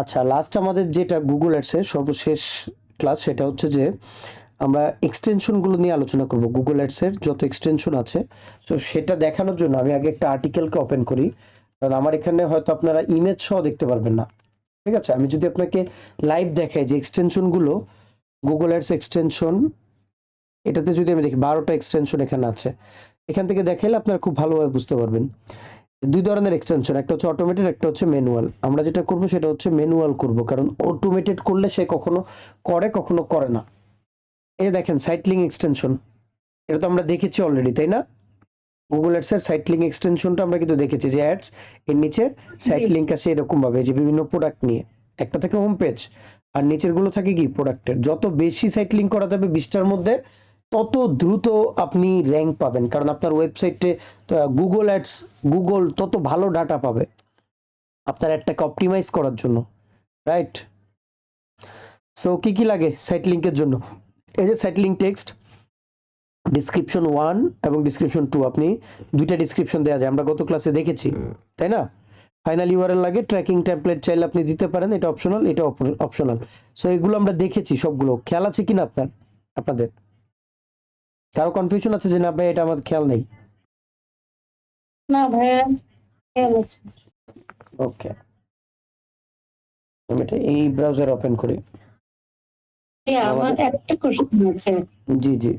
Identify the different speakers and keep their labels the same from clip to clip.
Speaker 1: আচ্ছা লাস্ট আমাদের যেটা গুগল অ্যাডসের সর্বশেষ ক্লাস সেটা হচ্ছে যে, আমরা এক্সটেনশনগুলো নিয়ে আলোচনা করব। গুগল অ্যাডসের যত এক্সটেনশন আছে তো সেটা দেখানোর জন্য আমি আগে একটা আর্টিকেলকে ওপেন করি। কারণ আমার এখানে হয়তো আপনারা ইমেজ সহ দেখতে পারবেন না। ঠিক আছে? আমি যদি আপনাকে লাইভ দেখাই যে এক্সটেনশনগুলো গুগল অ্যাডস এক্সটেনশন এটাতে যদি আমি দেখি, বারোটা এক্সটেনশন এখানে আছে। এখান থেকে দেখাইলে আপনারা খুব ভালোভাবে বুঝতে পারবেন। দুই ধরনের এক্সটেনশন একটা হচ্ছে অটোমেটেড একটা হচ্ছে ম্যানুয়াল আমরা যেটা করব সেটা হচ্ছে ম্যানুয়াল করব, কারণ অটোমেটেড করলে সে কখনো করে কখনো করে না। এই দেখেন সাইটলিং এক্সটেনশন এটা তো আমরা দেখেছি অলরেডি তাই না? গুগল অ্যাডস এর সাইটলিং এক্সটেনশনটা আমরা কিন্তু দেখেছি, যে অ্যাডস এর নিচে সাইট লিঙ্ক এরকম ভাবে, যে বিভিন্ন প্রোডাক্ট নিয়ে। একটা থাকে হোম পেজ আর নিচেরগুলো থাকে কি প্রোডাক্টের যত বেশি সাইট লিঙ্ক করা যাবে, বিশটার মধ্যে তত দ্রুত আপনি র্যাঙ্ক পাবেন। কারণ আপনার ওয়েবসাইটে গুগল অ্যাডস গুগল তত ভালো ডাটা পাবে আপনার অ্যাডটাকে অপটিমাইজ করার জন্য রাইট সো কি কি লাগে সাইট লিঙ্কের জন্য? এই যে site link text description one এবং ডিসক্রিপশন টু আপনি দুইটা ডিসক্রিপশন দেওয়া যায়। আমরা গত ক্লাসে দেখেছি, তাই না? ফাইনাল ইউআরএল লাগে ট্র্যাকিং টেমপ্লেট চাইলে আপনি দিতে পারেন, এটা অপশনাল এটা অপশনাল সো এগুলো আমরা দেখেছি সবগুলো। খেয়াল আছে কিনা আপনার, আপনাদের? কারও কনফিউশন আছে যে না ভাই এটা আমার খেয়াল নেই
Speaker 2: না ভাইয়া খেয়াল আছে।
Speaker 1: ওকে আমি এটা এই ব্রাউজার ওপেন করি।
Speaker 2: আমার একটা কোশ্চেন আছে।
Speaker 1: জি জি।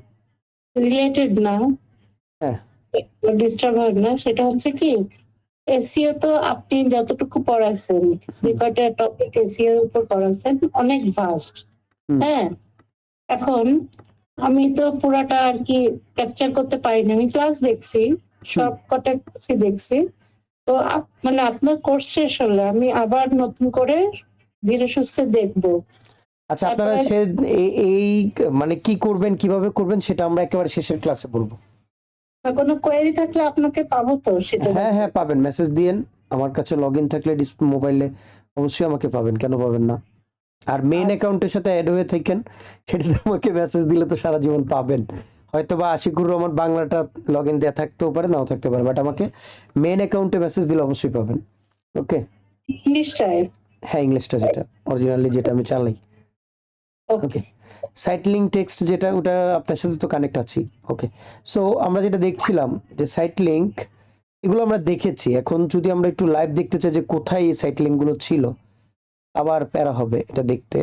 Speaker 2: রিলেটেড না।
Speaker 1: হ্যাঁ।
Speaker 2: ডিস্টার্ব হবে না। সেটা হচ্ছে কি এসিও তো আপনি যতটুকু পড়াচ্ছেন যে কয়টা টপিক এসিওর উপর পড়াচ্ছেন অনেক ভাস্ট হ্যাঁ? এখন আমি তো পুরাটা আর কি ক্যাপচার করতে পারিনি। আমি ক্লাস দেখছি সব কটা ক্লাসই দেখছি। তো মানে আপনার কোর্স শেষ হলে আমি আবার নতুন করে ধীরে সুস্থে দেখব।
Speaker 1: আচ্ছা আপনারা সে এই- মানে কি করবেন কীভাবে করবেন সেটা আমরা একেবারে শেষের ক্লাসে বলব।
Speaker 2: আর কোনো কোয়েরি থাকলে আপনাকে পাবো তো সেটা
Speaker 1: হ্যাঁ হ্যাঁ পাবেন। মেসেজ দিয়েন। আমার কাছে লগ ইন থাকলে মোবাইলে অবশ্যই আমাকে পাবেন। কেন পাবেন না? আর মেইন
Speaker 2: আচ্ছা।
Speaker 1: অ্যাকাউন্টের সাথে অ্যাড হয়ে থাকেন সেটাতে আমাকে মেসেজ দিলে তো সারা জীবন পাবেন। হয়তো বা আশিকুর রহমান বাংলাটা লগ ইন দেওয়া থাকতেও পারে নাও থাকতে পারে বাট আমাকে মেইন অ্যাকাউন্টে মেসেজ দিলে অবশ্যই পাবেন। ওকে
Speaker 2: ইংলিশটায়?
Speaker 1: হ্যাঁ ইংলিশটা যেটা অরিজিনালি যেটা আমি চালাই। ওকে সাইট লিঙ্ক টেক্সট যেটা ওটা আপনার সাথে তো কানেক্ট আছি ওকে সো আমরা যেটা দেখছিলাম যে সাইট লিঙ্ক এগুলো আমরা দেখেছি। এখন যদি আমরা একটু লাইভ দেখতে চাই যে কোথায় এই সাইট লিঙ্কগুলো ছিল আবার প্যারা হবে এটা দেখতে।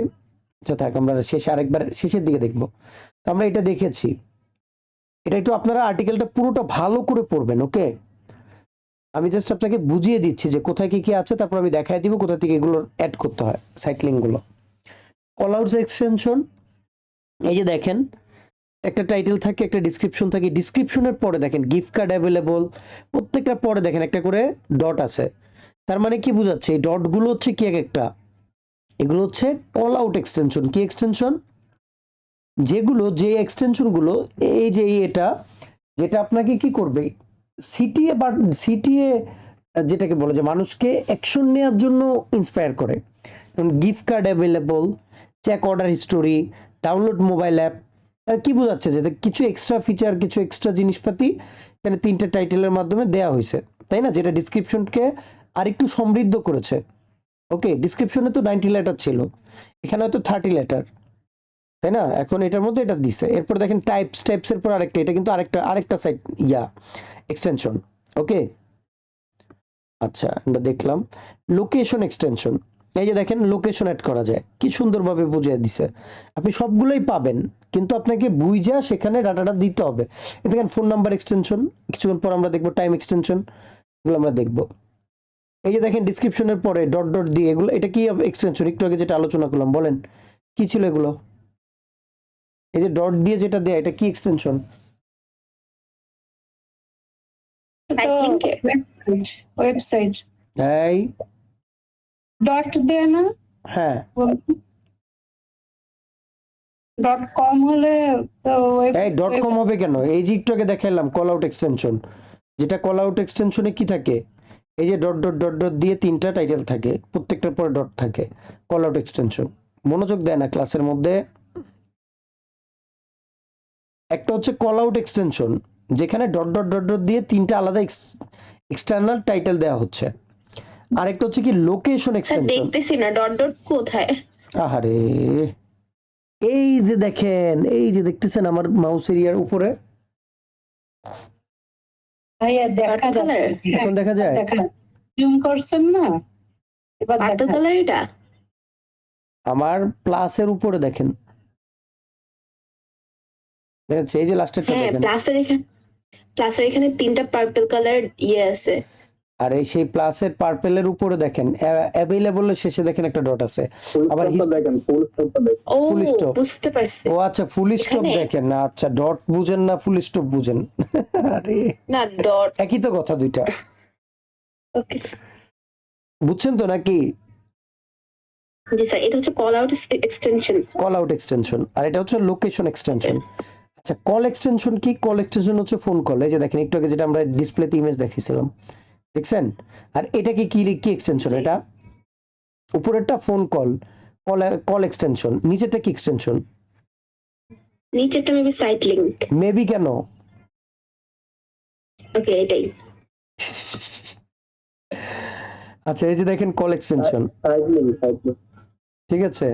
Speaker 1: আচ্ছা থাক, আমরা শেষে আরেকবার শেষের দিকে দেখব। তো আমরা এটা দেখেছি। এটা একটু আপনারা আর্টিকেলটা পুরোটা ভালো করে পড়বেন, ওকে? আমি জাস্ট আপনাকে বুঝিয়ে দিচ্ছি যে কোথায় কি কি আছে, তারপর আমি দেখাই দিব কোথা থেকে এগুলো অ্যাড করতে হয় সাইট লিঙ্কগুলো কল আউটস এক্সটেনশন এই যে দেখেন, একটা টাইটেল থাকে, একটা ডিসক্রিপশন থাকে। ডিসক্রিপশনের পরে দেখেন গিফট কার্ড অ্যাভেলেবল প্রত্যেকটা পরে দেখেন, একটা করে ডট আছে। তার মানে কি বোঝাচ্ছে? এই ডটগুলো হচ্ছে কি এক একটা? এগুলো হচ্ছে কল আউট এক্সটেনশন কি এক্সটেনশন যেগুলো, যে এক্সটেনশনগুলো এই যে এটা, যেটা আপনাকে কি করবে? সিটিএ বা সিটিএ যেটাকে বলে যে মানুষকে অ্যাকশন নেওয়ার জন্য ইন্সপায়ার করে। যেমন gift card available check order history download mobile app আর কি বোঝাচ্ছে যে কিছু এক্সট্রা ফিচার কিছু এক্সট্রা জিনিসপাতি এখানে তিনটে টাইটেলের মাধ্যমে দেয়া হয়েছে। তাই না? যেটা ডিসক্রিপশনকে আরেকটু সমৃদ্ধ করেছে। ওকে ডিসক্রিপশনে তো নাইনটি লেটার ছিল। এখানে হয়তো থার্টি লেটার তাই না? এখন এটার মধ্যে এটা দিছে। এরপর দেখেন টাইপস টাইপসের পর আরেকটা। এটা কিন্তু আরেকটা আরেকটা সাইট ইয়া এক্সটেনশন ওকে আচ্ছা আমরা দেখলাম। লোকেশন এক্সটেনশন এই যে দেখেন লোকেশন অ্যাড করা যায়। কি সুন্দরভাবে বুঝিয়ে দিছে। আপনি সবগুলোই পাবেন, কিন্তু আপনাকে বুঝা সেখানে ডাটাটা দিতে হবে। দেখেন ফোন নাম্বার এক্সটেনশন কিছুক্ষণ পর আমরা দেখব টাইম এক্সটেনশন এগুলো আমরা দেখব। এই যে দেখেন ডিসক্রিপশনের পরে ডট ডট দিয়ে এগুলো এটা কি এক্সটেনশন একটু আগে যেটা আলোচনা করলাম বলেন। কি ছিল এগুলো? এই যে ডট দিয়ে যেটা দেয় এটা কি এক্সটেনশন
Speaker 2: ওয়েবসাইট
Speaker 1: এই।
Speaker 2: ডট দেয় না?
Speaker 1: হ্যাঁ।
Speaker 2: ডট কম হলে তো
Speaker 1: এই ডট কম হবে কেন? এই যে একটু আগে দেখালাম কল আউট এক্সটেনশন যেটা কল আউট এক্সটেনশনে কি থাকে? এই যে ডট ডট ডট ডট দিয়ে তিনটা টাইটেল থাকে প্রত্যেকটার পরে ডট থাকে কল আউট এক্সটেনশন মনোযোগ দেয় না ক্লাসের মধ্যে। একটা হচ্ছে কল আউট এক্সটেনশন যেখানে ডট ডট ডট ডট দিয়ে তিনটা আলাদা এক্সটার্নাল টাইটেল দেওয়া হচ্ছে। আরেকটা হচ্ছে কি লোকেশন এক্সটেনশন
Speaker 3: দেখতেছি না ডট ডট কোথায়?
Speaker 1: আহারে! এই যে দেখেন এই যে দেখতেছেন আমার মাউস এরিয়ার উপরে?
Speaker 2: ভাইয়া দেখা যাচ্ছে
Speaker 1: এখন দেখা যায়।
Speaker 2: জুম করছেন না? এবার দেখা
Speaker 3: কালার এটা?
Speaker 1: আমার প্লাসের উপরে দেখেন। দেখেন এই যে লাস্টেরটা
Speaker 3: হ্যাঁ
Speaker 1: দেখেন।
Speaker 3: প্লাসের এখানে প্লাসের এখানে তিনটা পার্পল কালার ইয়ে আছে।
Speaker 1: আর এই সেই প্লাসের পার্পেলের উপরে দেখেন অ্যাভেলেবল শেষে দেখেন একটা ডট আছে। আবার
Speaker 4: ফুল
Speaker 1: Full
Speaker 3: বুঝতে পারছি।
Speaker 1: ও আচ্ছা ফুল স্টপ দেখেন না আচ্ছা ডট বুঝেন না ফুল স্টপ বুঝেন। আরে।
Speaker 3: না ডট
Speaker 1: একই তো কথা দুইটা।
Speaker 3: ওকে
Speaker 1: বুঝছেন তো নাকি?
Speaker 3: জি স্যার এটা হচ্ছে call out extension
Speaker 1: call out extension আর এটা হচ্ছে লোকেশন এক্সটেনশন আচ্ছা কল এক্সটেনশন কি? কল এক্সটেনশন হচ্ছে ফোন কল এই যে দেখেন একটু আগে যেটা আমরা ডিসপ্লেতে ইমেজ দেখিয়েছিলাম দেখছেন? আর এটা কি কি কি এক্সটেনশন এটা? উপরেরটা phone call call call extension নিচেরটা কি এক্সটেনশন
Speaker 3: নিচেরটা মেবি সাইট লিংক
Speaker 1: মেবি কেন?
Speaker 3: ওকে এটাই।
Speaker 1: আচ্ছা এই যে দেখেন কল এক্সটেনশন ঠিক আছে?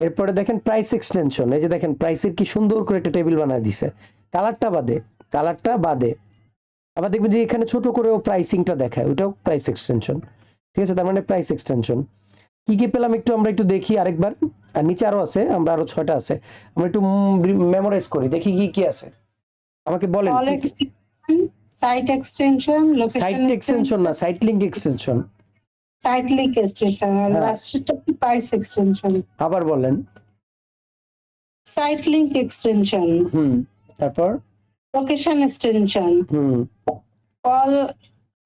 Speaker 1: এরপরে দেখেন প্রাইস এক্সটেনশন এই যে দেখেন প্রাইসের কি সুন্দর করে একটা টেবিল বানায় দিছে। কালারটা বাদে কালারটা বাদে। আবার দেখবেন যে এখানে ছোট করেও প্রাইসিংটা দেখায় ওটাও প্রাইস এক্সটেনশন ঠিক আছে? তার মানে প্রাইস এক্সটেনশন কি কি পেলাম একটু আমরা একটু দেখি আরেকবার। আর নিচে আরও আছে আমরা আরও ছয়টা আছে। আমরা একটু মেমোরাইজ করি দেখি কি কি আছে। আমাকে বলেন
Speaker 2: সাইট এক্সটেনশন
Speaker 1: সাইট এক্সটেনশন না site link extension
Speaker 2: site link extension আর। প্রাইস এক্সটেনশন
Speaker 1: আবার বলেন।
Speaker 2: সাইট লিংক এক্সটেনশন
Speaker 1: হুম তারপর?
Speaker 2: Location extension
Speaker 1: hmm.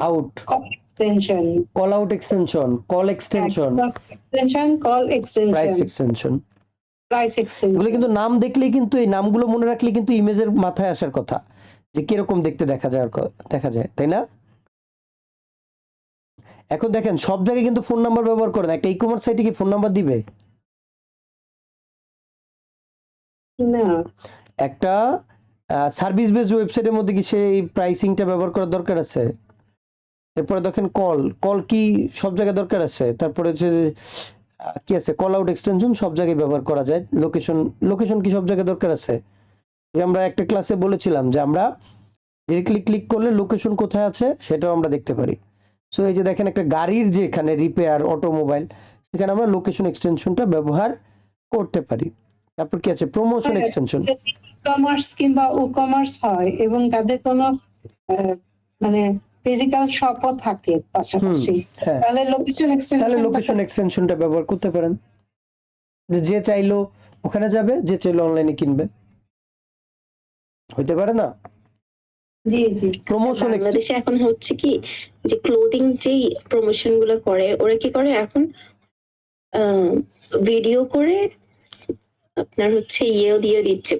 Speaker 1: Callout
Speaker 2: extension
Speaker 1: callout extension call extension
Speaker 2: extension call
Speaker 1: price
Speaker 2: extension
Speaker 1: extension
Speaker 2: price
Speaker 1: এগুলো
Speaker 2: extension
Speaker 1: কিন্তু নাম দেখলেই কিন্তু এই নামগুলো মনে রাখলে কিন্তু ইমেজের মাথায় আসার কথা। যে কীরকম দেখতে দেখা যায় দেখা যায় তাই না? এখন দেখেন সব জায়গায় কিন্তু ফোন নাম্বার ব্যবহার করে না। একটা ই কমার্স সাইটে কি ফোন নাম্বার দিবে?
Speaker 2: না।
Speaker 1: একটা সার্ভিস বেসড ওয়েবসাইটের মধ্যে কি সেই প্রাইসিংটা ব্যবহার করার দরকার আছে? এরপরে দেখেন কল কল কি সব জায়গায় দরকার আছে? তারপরে হচ্ছে কি আছে? কল আউট এক্সটেনশন সব জায়গায় ব্যবহার করা যায়। লোকেশন লোকেশন কি সব জায়গায় দরকার আছে? আমরা একটা ক্লাসে বলেছিলাম যে আমরা ডিরেক্টলি ক্লিক করলে লোকেশন কোথায় আছে সেটাও আমরা দেখতে পারি। সো এই যে দেখেন একটা গাড়ির যে এখানে রিপেয়ার অটোমোবাইল সেখানে আমরা লোকেশন এক্সটেনশনটা ব্যবহার করতে পারি। তারপর কি আছে? প্রমোশন এক্সটেনশন
Speaker 2: কমার্স কিংবা ও কমার্স হয় এবং তাদের কোনো আহ, মানে ফিজিক্যাল শপও থাকে পাশাপাশি
Speaker 1: হ্যাঁ।
Speaker 2: তাহলে লোকেশন এক্সটেনশন
Speaker 1: তাহলে লোকেশন এক্সটেনশনটা ব্যবহার করতে পারেন। যে যে চাইলো ওখানে যাবে যে চাইলো অনলাইনে কিনবে। হইতে পারে না?
Speaker 2: জি জি।
Speaker 1: প্রমোশন
Speaker 3: বাংলাদেশে এখন হচ্ছে কি যে ক্লোদিং যেই প্রমোশনগুলো করে ওরা কি করে এখন ভিডিও করে আপনার হচ্ছে ইয়েও দিয়ে দিচ্ছে।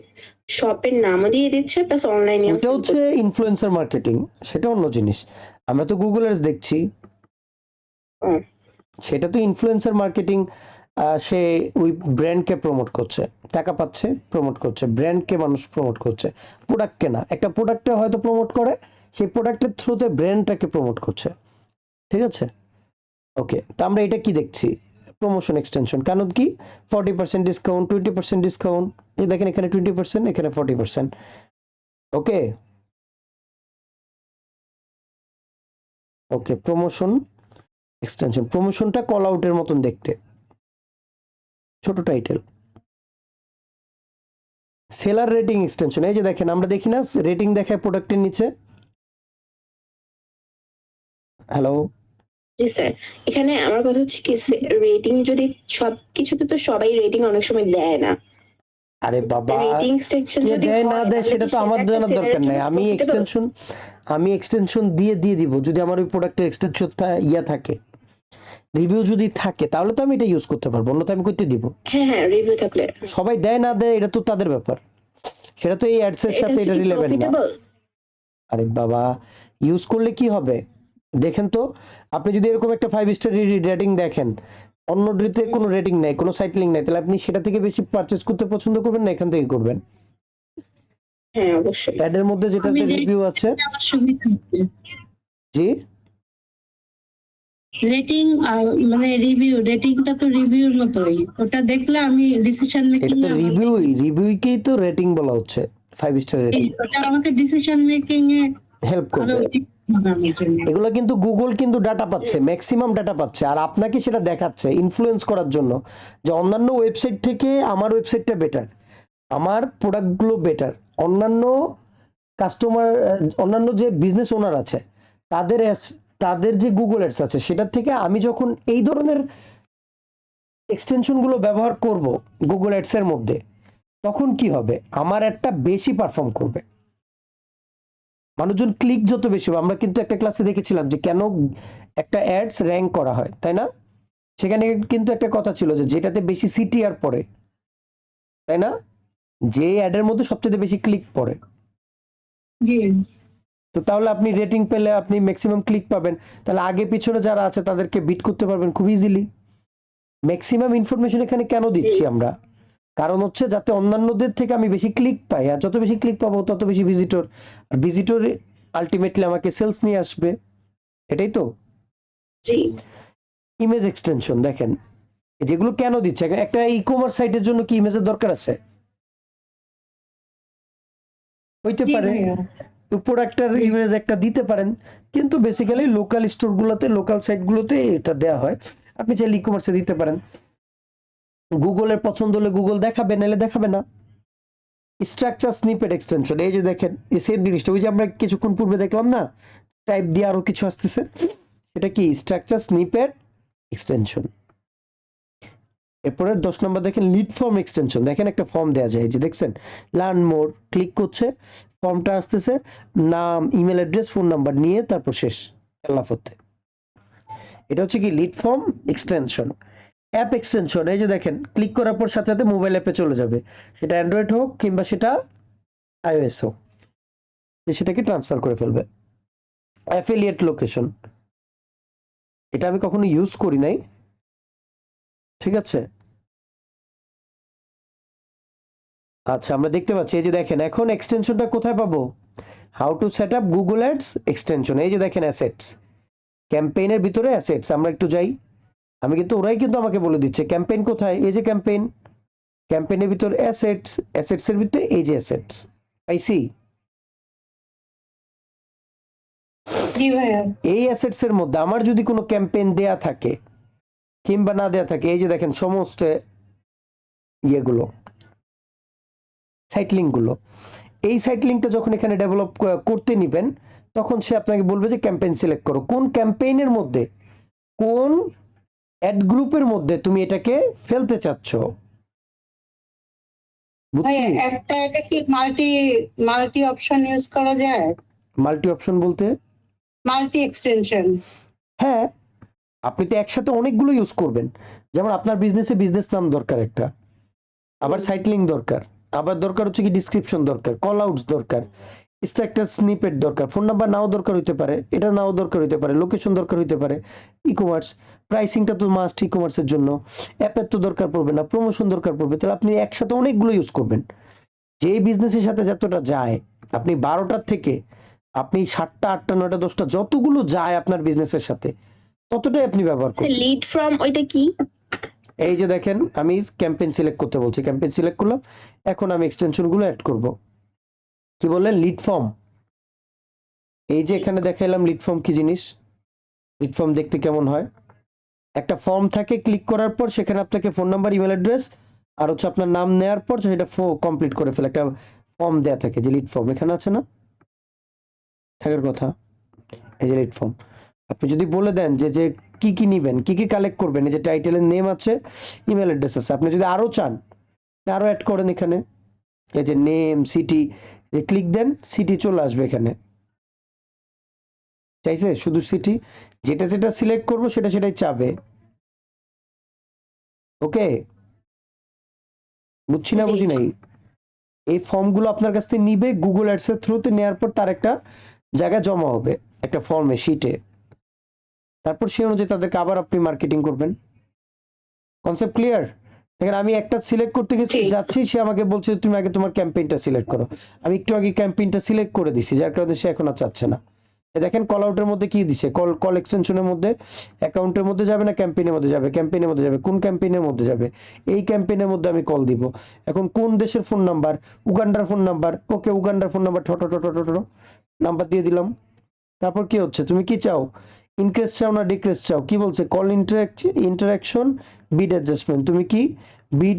Speaker 3: শপের নামও দিয়ে দিচ্ছে প্লাস অনলাইনে
Speaker 1: ওটা হচ্ছে ইনফ্লুয়েন্সার মার্কেটিং সেটা অন্য জিনিস। আমরা তো গুগল এর দেখছি। সেটা তো ইনফ্লুয়েন্সার মার্কেটিং সে ওই ব্র্যান্ডকে প্রমোট করছে। টাকা পাচ্ছে প্রমোট করছে। ব্র্যান্ডকে মানুষ প্রমোট করছে। প্রোডাক্টকে না একটা প্রোডাক্টে হয়তো প্রমোট করে সেই প্রোডাক্টের থ্রুতে ব্র্যান্ডটাকে প্রমোট করছে। ঠিক আছে? ওকে তা আমরা এটা কি দেখছি? প্রমোশন এক্সটেনশন কারণ কি? Forty percent discount twenty percent discount এই দেখেন এখানে টোয়েন্টি পার্সেন্ট এখানে forty percent okay? Okay promotion extension প্রমোশনটা কল আউটের মতন দেখতে। ছোট টাইটেল সেলার রেটিং এক্সটেনশন এই যে দেখেন, আমরা দেখি না রেটিং দেখায় প্রোডাক্টের নিচে। Hello
Speaker 3: ji sir. এখানে আমার কথা হচ্ছে কি রেটিং যদি সব কিছুতে তো সবাই রেটিং অনেক সময় দেয় না।
Speaker 1: আরে বাবা
Speaker 3: রেটিং সেকশন যদি
Speaker 1: না দেয় সেটা তো আমার জানার দরকার নাই। আমি এক্সটেনশন আমি এক্সটেনশন দিয়ে দিয়ে দিব। যদি আমার ওই প্রোডাক্টের এক্সটেনশনটা ইয়া থাকে রিভিউ যদি থাকে তাহলে তো আমি এটা ইউজ করতে পারব অন্যথা আমি করতে দিব।
Speaker 3: হ্যাঁ হ্যাঁ রিভিউ থাকলে।
Speaker 1: সবাই দেয় না দেয় এটা তো তাদের ব্যাপার। সেটা তো এই অ্যাডস এর সাথে এটা রিলেভেন্ট না। আরে বাবা ইউজ করলে কি হবে? দেখেন তো আপনি যদি এরকম একটা ফাইভ স্টার রেটিং দেখেন অন্য ডিতে কোনো রেটিং নেই কোনো সাইট লিঙ্ক নেই তাহলে আপনি সেটা থেকে বেশি পারচেজ করতে পছন্দ করবেন না এখান থেকে করবেন?
Speaker 3: হ্যাঁ
Speaker 1: অ্যাডের মধ্যে যেটাতে
Speaker 2: আমি যে-
Speaker 1: রিভিউ আছে। জি?
Speaker 2: রেটিং মানে রিভিউ রেটিংটা তো রিভিউর মতোই। ওটা দেখলে আমি ডিসিশন
Speaker 1: এটা
Speaker 2: মেকিং
Speaker 1: তো রিভিউই রিভিউকেই তো রেটিং বলা হচ্ছে ফাইভ স্টার রেটিং
Speaker 2: ওটা আমাকে ডিসিশন মেকিং এ
Speaker 1: হেল্প করবে এগুলো কিন্তু গুগল কিন্তু ডাটা পাচ্ছে ম্যাক্সিমাম ডাটা পাচ্ছে। আর আপনাকে সেটা দেখাচ্ছে ইনফ্লুয়েন্স করার জন্য। যে অন্যান্য ওয়েবসাইট থেকে আমার ওয়েবসাইটটা বেটার আমার প্রোডাক্টগুলো বেটার অন্যান্য কাস্টমার অন্যান্য যে বিজনেস ওনার আছে তাদের তাদের যে গুগল অ্যাডস আছে সেটার থেকে আমি যখন এই ধরনের এক্সটেনশনগুলো ব্যবহার করব গুগল অ্যাডসের মধ্যে তখন কি হবে? আমার একটা বেশি পারফর্ম করবে। মানুষজন ক্লিক যত বেশি হবে আমরা কিন্তু একটা ক্লাসে দেখেছিলাম যে কেন একটা অ্যাডস র্যাঙ্ক করা হয় তাই না? সেখানে কিন্তু একটা কথা ছিল যে যেটাতে বেশি সিটিআর পড়ে তাই না? যে অ্যাডের মধ্যে সবচেয়ে বেশি ক্লিক পড়ে। তো তাহলে আপনি রেটিং পেলে আপনি ম্যাক্সিমাম ক্লিক পাবেন। তাহলে আগে পিছনে যারা আছে তাদেরকে বিট করতে পারবেন খুব ইজিলি ম্যাক্সিমাম ইনফরমেশন এখানে কেন দিচ্ছি আমরা? কারণ হচ্ছে যাতে অন্যান্যদের থেকে আমি বেশি ক্লিক পাই আর যত বেশি ক্লিক পাবো তত বেশি ভিজিটর আর ভিজিটর আলটিমেটলি আমাকে সেলস নিয়ে আসবে। এটাই তো?
Speaker 3: জি।
Speaker 1: ইমেজ এক্সটেনশন দেখেন। যেগুলো কেন দিচ্ছে? একটা ই কমার্স সাইটের জন্য কি ইমেজের দরকার আছে? হইতে পারে। প্রোডাক্টের ইমেজ একটা দিতে পারেন কিন্তু বেসিক্যালি লোকাল স্টোরগুলোতে লোকাল সাইটগুলোতে এটা দেওয়া হয়। আপনি চাইলে ই কমার্সে দিতে পারেন। গুগলের পছন্দ হলে গুগল দেখাবে, নাহলে দেখাবে না। স্ট্রাকচার স্নিপেট এক্সটেনশন এই যে দেখেন, এই সেম জিনিসটা, ওই যে আমরা কিছুক্ষণ পূর্বে দেখলাম না? টাইপ দিয়ে আরও কিছু আসতেছে। এটা কি? স্ট্রাকচার স্নিপেট এক্সটেনশন এরপরে দশ নম্বর দেখেন লিড ফর্ম এক্সটেনশন দেখেন একটা ফর্ম দেওয়া যায় যে দেখছেন? লার্ন মোর ক্লিক করছে ফর্মটা আসতেছে, নাম ইমেল অ্যাড্রেস ফোন নাম্বার নিয়ে তারপর শেষ হতে এটা হচ্ছে কি? Lead form extension app extension এই যে দেখেন ক্লিক করার পর সাথে সাথে মোবাইল অ্যাপে চলে যাবে। সেটা অ্যান্ড্রয়েড হোক কিংবা সেটা আইওএস হোক। সেটাকে ট্রান্সফার করে ফেলবে। অ্যাফিলিয়েট লোকেশন এটা আমি কখনো ইউজ করি নাই। ঠিক আছে? আচ্ছা আমরা দেখতে পাচ্ছি, এই যে দেখেন, এখন এক্সটেনশনটা কোথায় পাবো? How to set up Google ads extension এই যে দেখেন অ্যাসেটস ক্যাম্পেইনের ভিতরে অ্যাসেটস আমরা একটু যাই। আমি কিন্তু ওরাই কিন্তু আমাকে বলে দিচ্ছে ক্যাম্পেইন কোথায়? এই যে ক্যাম্পেইন ক্যাম্পেইনের ভিতর অ্যাসেটস অ্যাসেটসের ভিতরে এই যে অ্যাসেটস আইসি
Speaker 2: জি ভাইয়া।
Speaker 1: এই অ্যাসেটস এর মধ্যে আমার যদি কোনো ক্যাম্পেইন দেয়া থাকে কিংবা না দেয়া থাকে এই যে দেখেন সমস্ত ইয়েগুলো সাইট লিঙ্কগুলো এই সাইট লিঙ্কটা যখন এখানে ডেভেলপ করতে নিবেন তখন সে আপনাকে বলবে যে ক্যাম্পেইন সিলেক্ট করো। কোন ক্যাম্পেইনের মধ্যে কোন অ্যাড গ্রুপের মধ্যে তুমি এটাকে ফেলতে চাচ্ছ।
Speaker 2: একটা এটা কি মাল্টি মাল্টি অপশন ইউজ করা যায়?
Speaker 1: মাল্টি অপশন বলতে?
Speaker 2: Multi extension.
Speaker 1: হ্যাঁ আপনি তো একসাথে অনেকগুলো ইউজ করবেন। যেমন আপনার বিজনেসে বিজনেস নাম দরকার একটা। আবার সাইট লিঙ্ক দরকার। আবার দরকার হচ্ছে কি ডিসক্রিপশন দরকার কল আউটস দরকার। একটা স্নিপেট দরকার। ফোন নাম্বার নাও দরকার হইতে পারে এটা নাও দরকার হইতে পারে লোকেশন দরকার হইতে পারে ই কমার্স প্রাইসিংটা তো মাস্ট ই কমার্সের জন্য অ্যাপের তো দরকার পড়বে না প্রমোশন দরকার পড়বে তাহলে আপনি একসাথে অনেকগুলো ইউজ করবেন। যে বিজনেসের সাথে যতটা যায় আপনি বারোটার থেকে আপনি সাতটা আটটা নয়টা দশটা যতগুলো যায় আপনার বিজনেসের সাথে ততটাই আপনি ব্যবহার করবেন।
Speaker 3: লিড ফ্রম ওইটা কি?
Speaker 1: এই যে দেখেন আমি ক্যাম্পেইন সিলেক্ট করতে বলছি ক্যাম্পেইন সিলেক্ট করলাম এখন আমি এক্সটেনশনগুলো অ্যাড করব। কি বললেন? লিড ফর্ম এই যে এখানে দেখাইলাম লিড ফর্ম কি জিনিস? লিড ফর্ম দেখতে কেমন হয়? একটা ফর্ম থাকে ক্লিক করার পর সেখানে আপনাকে ফোন নাম্বার ইমেল অ্যাড্রেস আর হচ্ছে আপনার নাম নেওয়ার পর সেটা কমপ্লিট করে ফেলে। একটা ফর্ম দেয়া থাকে যে লিড ফর্ম এখানে আছে না? থাকার কথা। এই যে লিড ফর্ম আপনি যদি বলে দেন যে যে কি কি নিবেন কি কি কালেক্ট করবেন এই যে টাইটেলের নেম আছে ইমেল অ্যাড্রেস আছে। আপনি যদি আরও চান আরও অ্যাড করেন এখানে। এই যে নেম সিটি যে ক্লিক দেন সিটি চলে আসবে এখানে। চাইছে? শুধু সিটি যেটা যেটা সিলেক্ট করব সেটা সেটাই চাবে। ওকে বুঝছি না বুঝি নাই? এই ফর্মগুলো আপনার কাছ থেকে নিবে গুগল অ্যাডস এর থ্রুতে নেওয়ার পর তার একটা জায়গায় জমা হবে একটা ফর্মে শিটে তারপর সেই অনুযায়ী তাদেরকে আবার আপনি মার্কেটিং করবেন। কনসেপ্ট ক্লিয়ার দেখেন আমি একটা সিলেক্ট করতে গেছি যাচ্ছি সে আমাকে বলছে তুমি আগে তোমার ক্যাম্পেইনটা সিলেক্ট করো। আমি একটু আগে ক্যাম্পেইনটা সিলেক্ট করে দিছি যার কারণে সে এখন আর চাচ্ছে না। দেখেন কল আউটের মধ্যে কি দিছে? কল কল এক্সটেনশনের মধ্যে অ্যাকাউন্টের মধ্যে যাবে না ক্যাম্পেইনের মধ্যে যাবে? ক্যাম্পেইনের মধ্যে যাবে? কোন ক্যাম্পেইনের মধ্যে যাবে? এই ক্যাম্পেইনের মধ্যে আমি কল দিব। এখন কোন দেশের ফোন নাম্বার উগান্ডার ফোন নাম্বার ওকে উগান্ডার ফোন নাম্বার ঠটো ঠটো ঠটো নাম্বার দিয়ে দিলাম। তারপর কি হচ্ছে? তুমি কি চাও? ইনক্রেস চাও না ডিক্রেস চাও। কি বলছে? কল ইন্টারাকশন বিড অ্যাডজাস্টমেন্ট তুমি কি বিড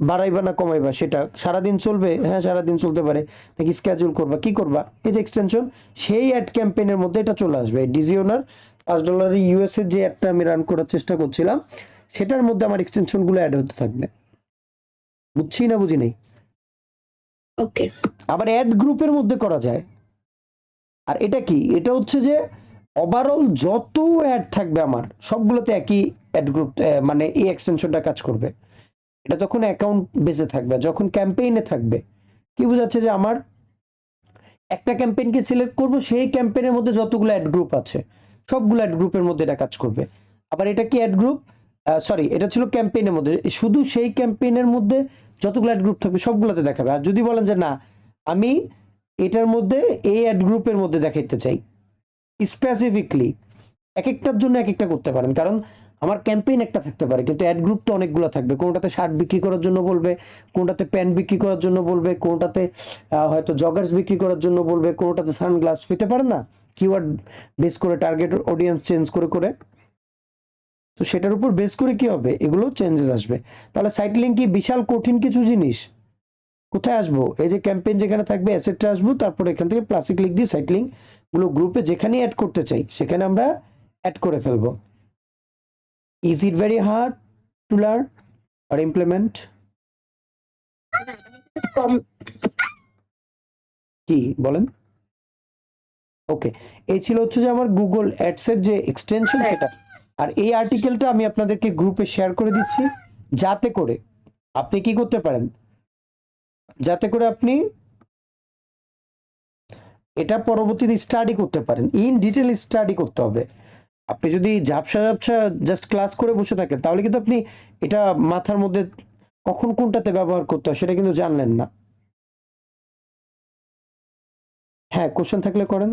Speaker 1: বাড়াইবা না কমাইবা? সেটা সারাদিন চলবে? হ্যাঁ সারাদিন চলতে পারে। নাকি স্কেজুল করবা? কি করবা? এই যে এক্সটেনশন সেই অ্যাড ক্যাম্পেইনের মধ্যে এটা চলে আসবে। ডিজিওনার পাঁচ ডলারের ইউএসএর যে অ্যাডটা আমি রান করার চেষ্টা করছিলাম সেটার মধ্যে আমার এক্সটেনশনগুলো অ্যাড হতে থাকবে। বুঝছি না বুঝি নাই?
Speaker 3: ওকে
Speaker 1: আবার অ্যাড গ্রুপের মধ্যে করা যায়। আর এটা কি? এটা হচ্ছে যে ওভারঅল যত অ্যাড থাকবে আমার, সবগুলোতে একই অ্যাড গ্রুপ মানে এই এক্সটেনশনটা কাজ করবে। এটা যখন অ্যাকাউন্ট বেসে থাকবে, যখন ক্যাম্পেইনে থাকবে। কি বোঝাচ্ছে যে আমার একটা ক্যাম্পেইনকে সিলেক্ট করব, সেই ক্যাম্পেইনের মধ্যে যতগুলো অ্যাড গ্রুপ আছে, সবগুলো অ্যাড গ্রুপের মধ্যে এটা কাজ করবে। আবার এটা কি অ্যাড গ্রুপ সরি এটা ছিল ক্যাম্পেইনের মধ্যে, শুধু সেই ক্যাম্পেইনের মধ্যে যতগুলো অ্যাড গ্রুপ থাকবে, সবগুলোতে দেখাবে। আর যদি বলেন যে না, আমি এটার মধ্যে এই অ্যাড গ্রুপের মধ্যে দেখাইতে চাই স্পেসিফিকলি এক একটার জন্য এক একটা করতে পারেন। কারণ আমার ক্যাম্পেইন একটা থাকতে পারে, কিন্তু অ্যাড গ্রুপ তো অনেকগুলো থাকবে। কোনটাতে শার্ট বিক্রি করার জন্য বলবে, কোনটাতে প্যান্ট বিক্রি করার জন্য বলবে, কোনটাতে হয়তো জগার্স বিক্রি করার জন্য বলবে, কোনটাতে সানগ্লাস হইতে পারে না? কিওয়ার্ড বেস করে টার্গেট অডিয়েন্স চেঞ্জ করে করে। তো সেটার উপর বেস করে কি হবে? এগুলো চেঞ্জেস আসবে। তাহলে সাইট লিঙ্ক কি বিশাল কঠিন কিছু জিনিস? কোথায় আসব? এই যে ক্যাম্পেইন যেখানে থাকবে অ্যাসেটটা আসব তারপর এখান থেকে প্লাসে ক্লিক দিয়ে সাইট লিঙ্কগুলো গ্রুপে যেখানে অ্যাড করতে চাই সেখানে আমরা অ্যাড করে ফেলব। Is it very hard to learn R implement কি? বলেন। ওকে এই ছিল হচ্ছে যে আমার গুগল অ্যাডসের যে এক্সটেনশন সেটা। আর এই আর্টিকেলটা আমি আপনাদেরকে গ্রুপে শেয়ার করে দিচ্ছি যাতে করে আপনি কি করতে পারেন? যাতে করে আপনি এটা পরবর্তীতে স্টাডি করতে পারেন। ইন ডিটেল স্টাডি করতে হবে। আপনি যদি ঝাপসা ঝাপসা জাস্ট ক্লাস করে বসে থাকেন, তাহলে কিন্তু আপনি এটা মাথার মধ্যে কখন কোনটাতে ব্যবহার করতে হয় সেটা কিন্তু জানলেন না। হ্যাঁ কোশ্চেন থাকলে করেন।